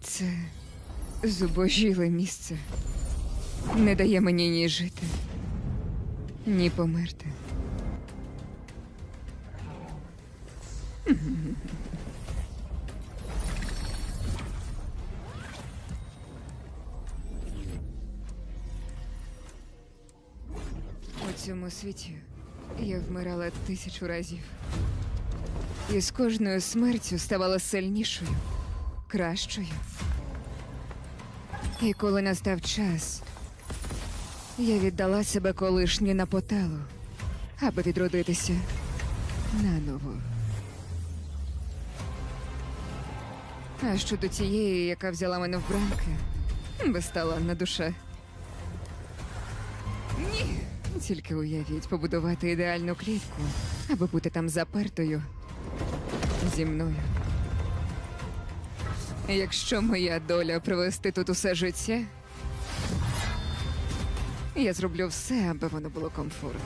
Це зубожіле місце. Не дає мені ні жити, ні померти. У цьому світі я вмирала тисячу разів. І з кожною смертю ставала сильнішою, кращою. І коли настав час, я віддала себе колишній на поталу, аби відродитися наново. А щодо тієї, яка взяла мене в бранки, безталанна душа. Ні. Тільки уявіть побудувати ідеальну клітку, аби бути там запертою зі мною. Якщо моя доля провести тут усе життя, я зроблю все, аби воно було комфортним.